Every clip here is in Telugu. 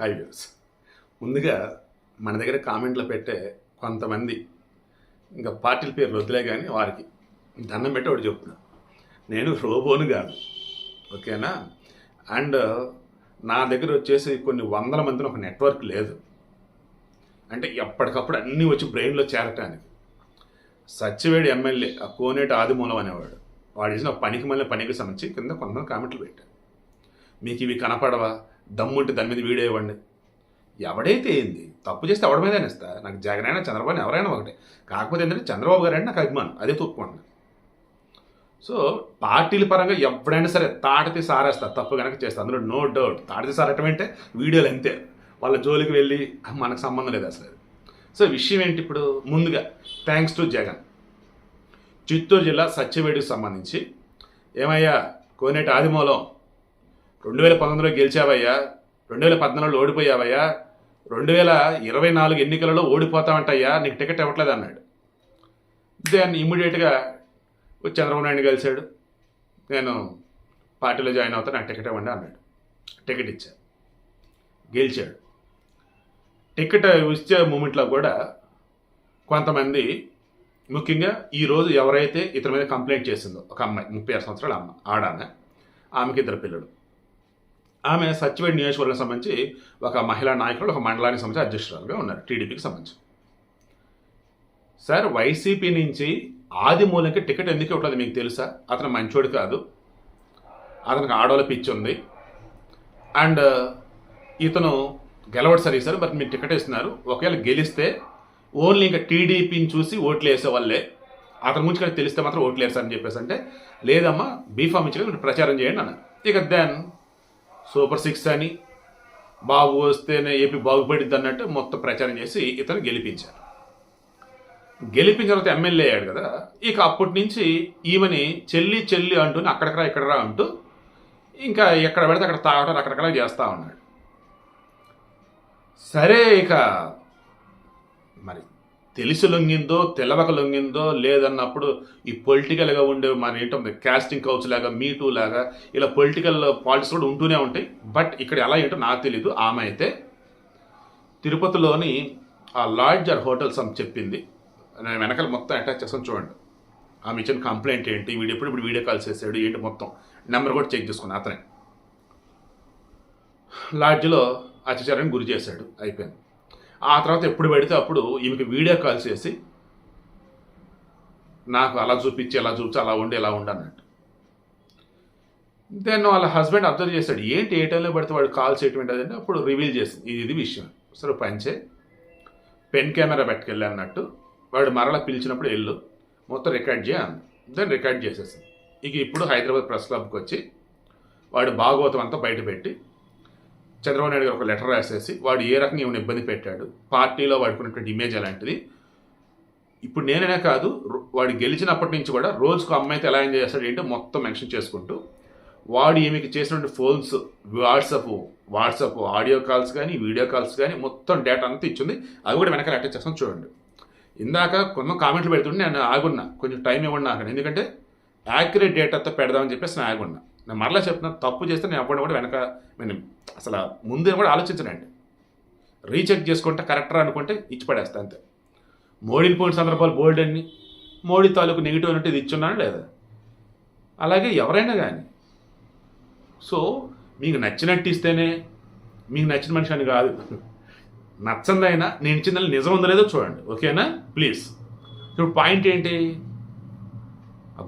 హై వ్యూస్ ముందుగా మన దగ్గర కామెంట్లో పెట్టే కొంతమంది ఇంకా పార్టీల పేర్లు వద్దులే కానీ వారికి దండం పెట్టి ఒకటి చెప్తున్నా. నేను రోబోను కాదు. ఓకేనా? అండ్ నా దగ్గర వచ్చేసి కొన్ని వందల మందిని ఒక నెట్వర్క్ లేదు. అంటే ఎప్పటికప్పుడు అన్నీ వచ్చి బ్రెయిన్లో చేరటానికి. సత్యవేడి ఎమ్మెల్యే ఆ కోనేటి ఆదిమూలం అనేవాడు. వాడు చేసిన పనికి మళ్ళీ పనికి సంబంధించి కింద కొంతమంది కామెంట్లు పెట్టాడు మీకు ఇవి కనపడవా? దమ్ముంటే దాని మీద వీడియో ఇవ్వండి. ఎవడైతే ఏంది? తప్పు చేస్తే ఎవడ మీద ఇస్తా? నాకు జగన్ అయినా చంద్రబాబు ఎవరైనా ఒకటే. కాకపోతే ఏంటంటే చంద్రబాబు గారు అంటే నాకు అభిమానం. అదే తొప్పుకోండి సో పార్టీల పరంగా ఎవడైనా సరే తాటితే సారేస్తా. తప్పు కనుక చేస్తా. అందులో నో డౌట్ తాటితే సారటం అంటే వీడియోలు అంతే. వాళ్ళ జోలికి వెళ్ళి మనకు సంబంధం లేదు అసలు. సో విషయం ఏంటి ఇప్పుడు? ముందుగా థ్యాంక్స్ టు జగన్. చిత్తూరు జిల్లా సత్యవేడికి సంబంధించి. ఏమయ్యా? కోనేటి ఆదిమూలం. రెండు వేల పంతొమ్మిదిలో గెలిచావయ్యా. రెండు వేల పద్నాలుగులో ఓడిపోయావయ్యా. రెండు వేల ఇరవై నాలుగు ఎన్నికలలో ఓడిపోతామంటయ్యా నీకు టికెట్ ఇవ్వట్లేదు అన్నాడు. దాన్ని ఇమ్మీడియట్గా చంద్రబాబు నాయుడు కలిశాడు నేను పార్టీలో జాయిన్ అవుతాను నాకు టికెట్ ఇవ్వండి అన్నాడు. టికెట్ ఇచ్చాడు. గెలిచాడు. టికెట్ ఇచ్చే మూమెంట్లో కూడా కొంతమంది ముఖ్యంగా ఈరోజు ఎవరైతే ఇతని మీద కంప్లైంట్ చేసిందో ఒక అమ్మాయి ముప్పై ఆరు సంవత్సరాల అమ్మ ఆడామె ఆమెకి ఇద్దరు పిల్లలు. ఆమె సత్యవేడి నియోజకవర్గం సంబంధించి ఒక మహిళా నాయకుడు ఒక మండలానికి సంబంధించి అధ్యక్షురాలుగా ఉన్నారు టీడీపీకి సంబంధించి. సార్ వైసీపీ నుంచి ఆది మూలంకి టికెట్ ఎందుకు ఇవ్వట్లేదు మీకు తెలుసా? అతను మంచోడు కాదు. అతనికి ఆడోళ్ళ పిచ్చి ఉంది. అండ్ ఇతను గెలవడు సరే సార్ మరి మీరు టికెట్ ఇస్తున్నారు. ఒకవేళ గెలిస్తే ఓన్లీ ఇంకా టీడీపీని చూసి ఓట్లు వేసే వాళ్ళే. అతని గురించి కానీ తెలిస్తే మాత్రం ఓట్లు వేస్తారు అని చెప్పేసి అంటే లేదమ్మా బీఫామ్ ఇచ్చి మీరు ప్రచారం చేయండి అన్నారు. ఇక దెన్ సూపర్ సిక్స్ అని బాబు వస్తేనే ఏపీ బాగుపడిద్ది అన్నట్టు మొత్తం ప్రచారం చేసి ఇతను గెలిపించారు. గెలిపించిన తర్వాత ఎమ్మెల్యే అయ్యాడు కదా ఇక అప్పటి నుంచి ఈమెని చెల్లి చెల్లి అంటూ అక్కడక్కడ ఇక్కడరా అంటూ ఇంకా ఎక్కడ పెడితే అక్కడ తాగడం రకరకాల చేస్తూ ఉన్నాడు. సరే ఇక మరి తెలిసి లొంగిందో తెలవక లొంగిందో లేదన్నప్పుడు ఈ పొలిటికల్గా ఉండే మరి ఏంటో క్యాస్టింగ్ కౌచ్ లాగా మీటూ లాగా ఇలా పొలిటికల్ పాలిటిక్స్ కూడా ఉంటూనే ఉంటాయి. బట్ ఇక్కడ ఎలా ఏంటో నాకు తెలీదు. ఆమె అయితే తిరుపతిలోని ఆ లాడ్జ్ ఆర్ హోటల్స్ అని చెప్పింది. నేను వెనకాల మొత్తం అటాచ్ చేస్తాను చూడండి. ఆమె ఇచ్చిన కంప్లైంట్ ఏంటి? వీడు ఎప్పుడు ఇప్పుడు వీడియో కాల్ చేసాడు ఏంటి మొత్తం? నెంబర్ కూడా చెక్ చేసుకుని అతనే. లాడ్జ్లో అత్యాచారానికి గురి చేశాడు. అయిపోయింది. ఆ తర్వాత ఎప్పుడు పెడితే అప్పుడు ఈమెకి వీడియో కాల్ చేసి నాకు అలా చూపించి ఎలా చూపించి అలా ఉండి ఎలా ఉండి అన్నట్టు. దెన్ వాళ్ళ హస్బెండ్ అబ్జర్వ్ చేశాడు ఏంటి ఏ టైంలో పడితే వాడు కాల్ చేయటం ఏంటి? అదంటే అప్పుడు రివీల్ చేసింది ఇది ఇది విషయం. సరే పంచే పెన్ కెమెరా పెట్టుకెళ్ళి అన్నట్టు. వాడు మరలా పిలిచినప్పుడు వెళ్ళు మొత్తం రికార్డ్ చేయ దెన్ రికార్డ్ చేసేసింది. ఇక ఇప్పుడు హైదరాబాద్ ప్రెస్ క్లబ్కి వచ్చి వాడు భాగవతం అంతా బయట పెట్టి చంద్రబాబు నాయుడు గారు ఒక లెటర్ రాసేసి వాడు ఏ రకంగా ఏమైనా ఇబ్బంది పెట్టాడు పార్టీలో వాడుకున్నటువంటి ఇమేజ్ అలాంటిది. ఇప్పుడు నేనైనా కాదు వాడు గెలిచినప్పటి నుంచి కూడా రోజుకు అమ్మాయితో ఎలా ఎంజాయ్ చేస్తాడు ఏంటో మొత్తం మెన్షన్ చేసుకుంటూ వాడు ఈమెకి చేసినటువంటి phones WhatsApp WhatsApp audio calls కానీ వీడియో కాల్స్ కానీ మొత్తం డేటా అంతా ఇచ్చింది. అవి కూడా వెనకాల అటాచ్ చేస్తాం చూడండి. ఇందాక కొంత కామెంట్లు పెడుతుంటే నేను ఆగున్నా కొంచెం టైం ఇవ్వండి నాకు ఎందుకంటే యాక్యురేట్ డేటాతో పెడదామని చెప్పేసి నేను ఆగున్నా. నేను మరలా చెప్తున్నా తప్పు చేస్తే నేను అప్పుడు కూడా వెనక నేను అసలు ముందే కూడా ఆలోచించనండి. రీచెక్ చేసుకుంటే కరెక్టరా అనుకుంటే ఇచ్చి పడేస్తా అంతే. మోడీని పోయిన సందర్భాలు బోల్డ్ అన్ని. మోడీ తాలూకు నెగిటివ్ అంటే ఇది ఇచ్చున్నాను లేదా? అలాగే ఎవరైనా కానీ సో మీకు నచ్చినట్టు ఇస్తేనే మీకు నచ్చిన మనిషి అని కాదు. నచ్చందైనా నేను ఇచ్చిందని నిజం ఉందో లేదో చూడండి. ఓకేనా? ప్లీజ్. ఇప్పుడు పాయింట్ ఏంటి?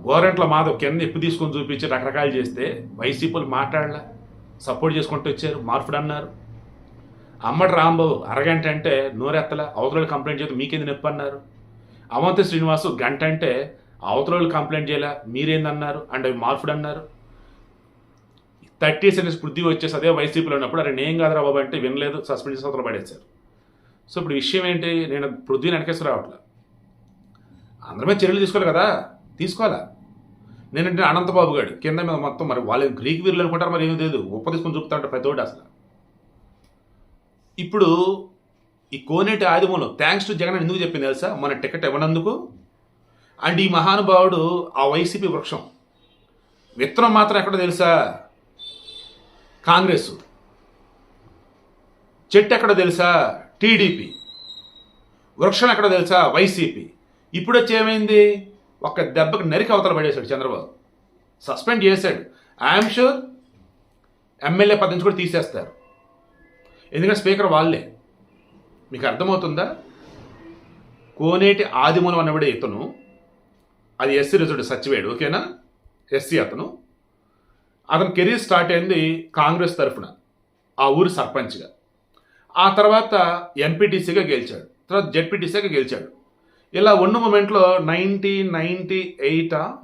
గోరంట్ల మాధవ్ కింద ఎప్పు తీసుకొని చూపించి రకరకాలు చేస్తే వైసీపీలు మాట్లాడలా సపోర్ట్ చేసుకుంటూ వచ్చారు మార్పుడు అన్నారు. అమ్మటి రాంబాబు అరగంట అంటే నోరెత్తల అవతల కంప్లైంట్ చేస్తే మీకేంది నొప్పి అన్నారు. అవంతి శ్రీనివాసు గంట అంటే అవతల కంప్లైంట్ చేయలే మీరేందన్నారు అండ్ అవి మార్పుడు అన్నారు. థర్టీ సెన్స్ బుద్ధి వచ్చేసి అదే వైసీపీలో ఉన్నప్పుడు అరే నేను కాదురా బాబు అంటే వినలేదు సస్పెండ్ చేసి అవతల పడేశారు. సో ఇప్పుడు విషయం ఏంటి నేను పృథ్వీ వెనకేసి రావట్లే. అందరమే చర్యలు తీసుకోవాలి కదా. తీసుకోవాలా? నేనంటే అనంతబాబు గారు కింద మీద మొత్తం మరి వాళ్ళు గ్రీక్ వీరులు అనుకుంటారు మరి ఏమీ లేదు ఉప్ప తీసుకొని చూపుతా పెద్దోటి పెద్దోడు అసలు. ఇప్పుడు ఈ కోనేటి ఆదిమూలం థ్యాంక్స్ టు జగన్ ఎందుకు చెప్పింది తెలుసా? మన టికెట్ ఇవ్వనందుకు. అండ్ ఈ మహానుభావుడు ఆ వైసీపీ వృక్షం. విత్తనం మాత్రం ఎక్కడ తెలుసా? కాంగ్రెస్. చెట్టు ఎక్కడో తెలుసా? టీడీపీ. వృక్షం ఎక్కడో తెలుసా? వైసీపీ. ఇప్పుడు వచ్చి ఏమైంది? ఒక్క దెబ్బకి నరికి అవతల పడేశాడు చంద్రబాబు. సస్పెండ్ చేశాడు. ఐఎమ్ షూర్ ఎమ్మెల్యే పద నుంచి కూడా తీసేస్తారు. ఎందుకంటే స్పీకర్ వాళ్ళే. మీకు అర్థమవుతుందా? కోనేటి ఆదిమూలం అన్నవాడే ఇతను అది ఎస్సీ రిజర్వ్ సచివేడు ఓకేనా? ఎస్సీ అతను. అతని కెరీర్ స్టార్ట్ అయింది కాంగ్రెస్ తరఫున ఆ ఊరు సర్పంచ్గా. ఆ తర్వాత ఎంపీటీసీగా గెలిచాడు. తర్వాత జెడ్పీటీసీగా గెలిచాడు. ఇలా ఉన్న మూమెంట్లో నైన్టీన్ నైంటీ ఎయిటా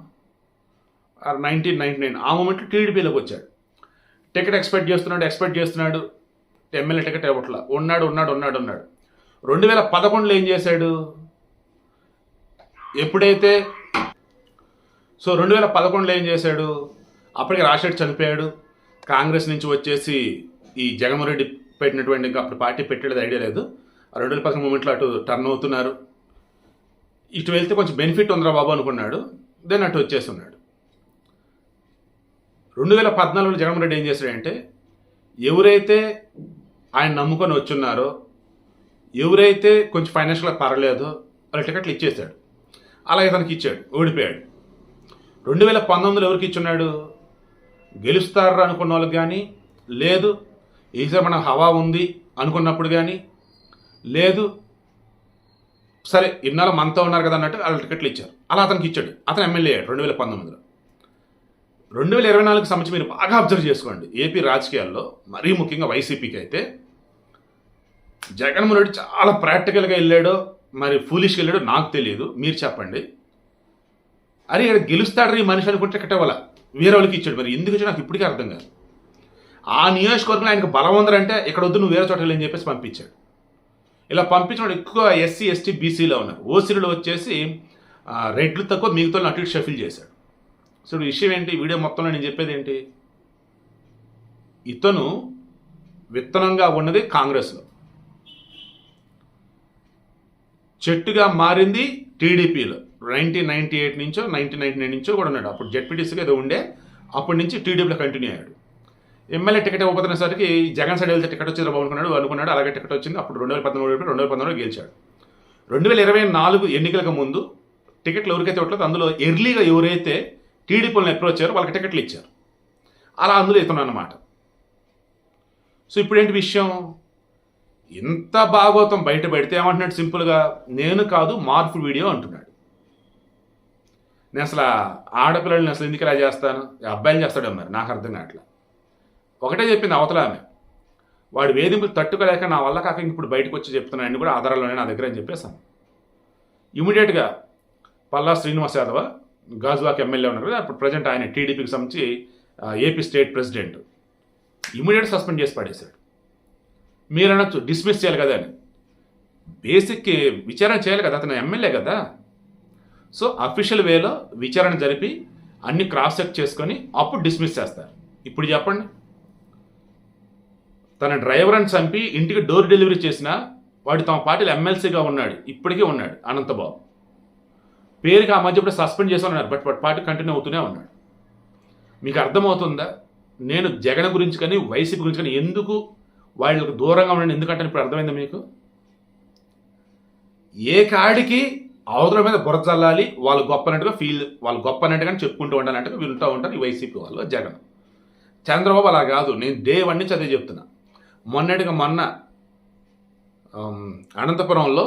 నైన్టీన్ నైన్టీ నైన్ ఆ మూమెంట్లో టీడీపీలోకి వచ్చాడు. టికెట్ ఎక్స్పెక్ట్ చేస్తున్నాడు ఎక్స్పెక్ట్ చేస్తున్నాడు. ఎమ్మెల్యే టికెట్ ఇవ్వట్లా. ఉన్నాడు ఉన్నాడు ఉన్నాడు ఉన్నాడు. రెండు వేల పదకొండులో ఏం చేశాడు? ఎప్పుడైతే? సో రెండు వేల పదకొండులో ఏం చేశాడు? అప్పటికి రాజశేఖర్ చనిపోయాడు. కాంగ్రెస్ నుంచి వచ్చేసి ఈ జగన్మోహన్ రెడ్డి పెట్టినటువంటి ఇంకా అప్పుడు పార్టీ పెట్టేది ఐడియా లేదు. ఆ రెండు వేల పదకొండు మూమెంట్లో అటు టర్న్ అవుతున్నారు. ఇటు వెళ్తే కొంచెం బెనిఫిట్ ఉందిరా బాబు అనుకున్నాడు. దెన్ అటు వచ్చేసి ఉన్నాడు రెండు వేల పద్నాలుగులో జగన్మోహన్ రెడ్డి ఏం చేశాడంటే ఎవరైతే ఆయన నమ్ముకొని వచ్చున్నారో ఎవరైతే కొంచెం ఫైనాన్షియల్గా పర్లేదో వాళ్ళ టికెట్లు ఇచ్చేశాడు. అలాగే తనకి ఇచ్చాడు ఓడిపోయాడు. రెండు వేల పంతొమ్మిదిలో ఎవరికి ఇచ్చున్నాడు? గెలుస్తారు అనుకున్న వాళ్ళకి కానీ లేదు. ఈసారి మన హవా ఉంది అనుకున్నప్పుడు కానీ లేదు. సరే ఇన్నాళ్ళు మనతో ఉన్నారు కదా అన్నట్టు వాళ్ళ టికెట్లు ఇచ్చారు. అలా అతనికి ఇచ్చాడు. అతను ఎమ్మెల్యే అయ్యాడు రెండు వేల పంతొమ్మిదిలో. రెండు వేల ఇరవై నాలుగు సంబంధించి మీరు బాగా అబ్జర్వ్ చేసుకోండి. ఏపీ రాజకీయాల్లో మరీ ముఖ్యంగా వైసీపీకి అయితే జగన్మోహన్ రెడ్డి చాలా ప్రాక్టికల్గా వెళ్ళాడో మరి ఫూలిష్గా వెళ్ళాడో నాకు తెలియదు. మీరు చెప్పండి. అరే ఇక్కడ గెలుస్తాడు ఈ మనిషి అనుకుంటే టికెట్ ఇవ్వాల? వేరే వాళ్ళకి ఇచ్చాడు మరి. ఎందుకు నాకు ఇప్పటికీ అర్థం కాదు. ఆ నియోజకవర్గంలో ఆయనకు బలం ఉందంటే ఇక్కడ వద్దు నువ్వు వేరే చోట వెళ్ళని చెప్పేసి పంపించాడు. ఇలా పంపించడం ఎక్కువ ఎస్సీ ఎస్టీ బీసీలో ఉన్నారు. ఓసీలో వచ్చేసి రెడ్లు తక్కువ మిగతా అటు ఇటు షఫిల్ చేశాడు. సో విషయం ఏంటి? వీడియో మొత్తంలో నేను చెప్పేది ఏంటి? ఇతను విత్తనంగా ఉన్నది కాంగ్రెస్లో. చెట్టుగా మారింది టీడీపీలో. నైన్టీన్ నైన్టీ ఎయిట్ నుంచో నైన్టీన్ నైన్టీ నైన్ నుంచో కూడా ఉన్నాడు. అప్పుడు జెడ్పీటీసీగా ఏదో ఉండే అప్పటి నుంచి టీడీపీలో కంటిన్యూ అయ్యాడు. ఎమ్మెల్యే టికెట్ ఇవ్వబోతున్నసరికి జగన్ సైడ్ వెళ్తే టికెట్ వచ్చేది బాగునుకున్నాడు అనుకున్నాడు అలాగే టికెట్ వచ్చింది. అప్పుడు రెండు వేల పద్నాలుగు రెండు వేల పంతొమ్మిదిలో గెలిచాడు. రెండు వేల ఇరవై నాలుగు ఎన్నికలకు ముందు టికెట్లు ఎవరికైతే ఇవ్వట్లేదు అందులో ఎర్లీగా ఎవరైతే టీడీపీలను అప్రోచ్ అయ్యారో వాళ్ళకి టికెట్లు ఇచ్చారు. అలా అందులో ఇస్తున్నాను అన్నమాట సో ఇప్పుడు ఏంటి విషయం? ఇంత భాగవతం బయట పెడితే ఏమంటున్నాడు సింపుల్గా? నేను కాదు మార్పు వీడియో అంటున్నాడు. నేను అసలు ఆడపిల్లల్ని అసలు ఎందుకు ఇలా చేస్తాను? అబ్బాయిలు చేస్తాడు మరి నాకు అర్థం కావట్లా. ఒకటే చెప్పింది అవతల ఆమె. వాడు వేధింపులు తట్టుకోలేక నా వల్ల కాక ఇప్పుడు బయటకు వచ్చి చెప్తున్నాయని కూడా ఆధారాలు నా దగ్గర అని చెప్పేశాను. ఇమీడియట్గా పల్లా శ్రీనివాస్ యాదవ్ గాజువాక్ ఎమ్మెల్యే ఉన్నారు కదా అప్పుడు ప్రజెంట్ ఆయన టీడీపీకి సంబంధించి AP state president. Immediate suspend చేసి పడేశాడు. మీరు అనొచ్చు డిస్మిస్ చేయాలి కదా అని. బేసిక్ విచారణ చేయాలి కదా అతను ఎమ్మెల్యే కదా. సో అఫీషియల్ వేలో విచారణ జరిపి అన్ని క్రాస్ చెక్ చేసుకొని అప్పుడు డిస్మిస్ చేస్తారు. ఇప్పుడు చెప్పండి. తన డ్రైవర్ని చంపి ఇంటికి డోర్ డెలివరీ చేసిన వాడు తమ పార్టీలో ఎమ్మెల్సీగా ఉన్నాడు. ఇప్పటికీ ఉన్నాడు అనంతబాబు. పేరుకి ఆ మధ్య ఇప్పుడు సస్పెండ్ చేసి ఉన్నారు బట్ బట్ పార్టీ కంటిన్యూ అవుతూనే ఉన్నాడు. మీకు అర్థమవుతుందా? నేను జగన్ గురించి కానీ వైసీపీ గురించి కానీ ఎందుకు వాళ్ళకు దూరంగా ఉన్నాను ఎందుకంటే ఇప్పుడు అర్థమైందా మీకు? ఏ కాడికి అవతల మీద బుర్ర చల్లాలి వాళ్ళు గొప్ప అన్నట్టుగా ఫీల్ వాళ్ళు గొప్ప అన్నట్టుగా చెప్పుకుంటూ ఉండాలంటే వింటూ ఉంటారు ఈ వైసీపీ వాళ్ళు జగన్. చంద్రబాబు అలా కాదు. నేను డే వన్ నుంచి అదే చెప్తున్నా. మొన్నటిగా మొన్న అనంతపురంలో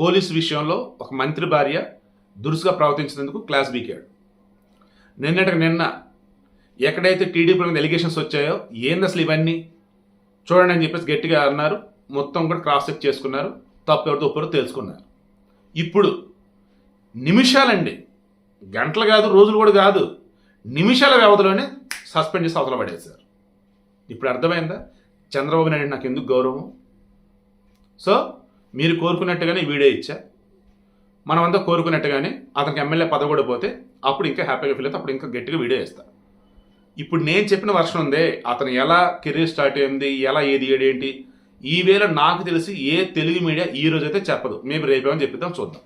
పోలీస్ విషయంలో ఒక మంత్రి భార్య దురుసుగా ప్రవర్తించినందుకు క్లాస్ బీకాడు. నిన్నటికి నిన్న ఎక్కడైతే టీడీపీ మీద ఎలిగేషన్స్ వచ్చాయో ఏంది అసలు ఇవన్నీ? చూడండి అని చెప్పేసి గట్టిగా అన్నారు. మొత్తం కూడా క్రాస్ చెక్ చేసుకున్నారు. తప్పు ఎవరితో ఒప్పరో తెలుసుకున్నారు. ఇప్పుడు నిమిషాలండి. గంటలు కాదు రోజులు కూడా కాదు. నిమిషాల వ్యవధిలోనే సస్పెండ్ చేసి అవతల పడేశారు. ఇప్పుడు అర్థమైందా? చంద్రబాబు నాయుడు నాకు ఎందుకు గౌరవం? సో మీరు కోరుకున్నట్టుగానే వీడియో ఇచ్చా. మనమంతా కోరుకున్నట్టుగానే అతనికి ఎమ్మెల్యే పదవి కూడా పోతే అప్పుడు ఇంకా హ్యాపీగా ఫీల్ అయితే అప్పుడు ఇంకా గట్టిగా వీడియో ఇస్తా ఇప్పుడు నేను చెప్పిన వర్షన్ ఉందే అతను ఎలా కెరీర్ స్టార్ట్ అయింది ఎలా ఏది ఏడేంటి ఏంటి ఈ వేళ నాకు తెలిసి ఏ తెలుగు మీడియా ఈ రోజైతే చెప్పదు. మేము రేపేమని చెప్పిద్దాం చూద్దాం.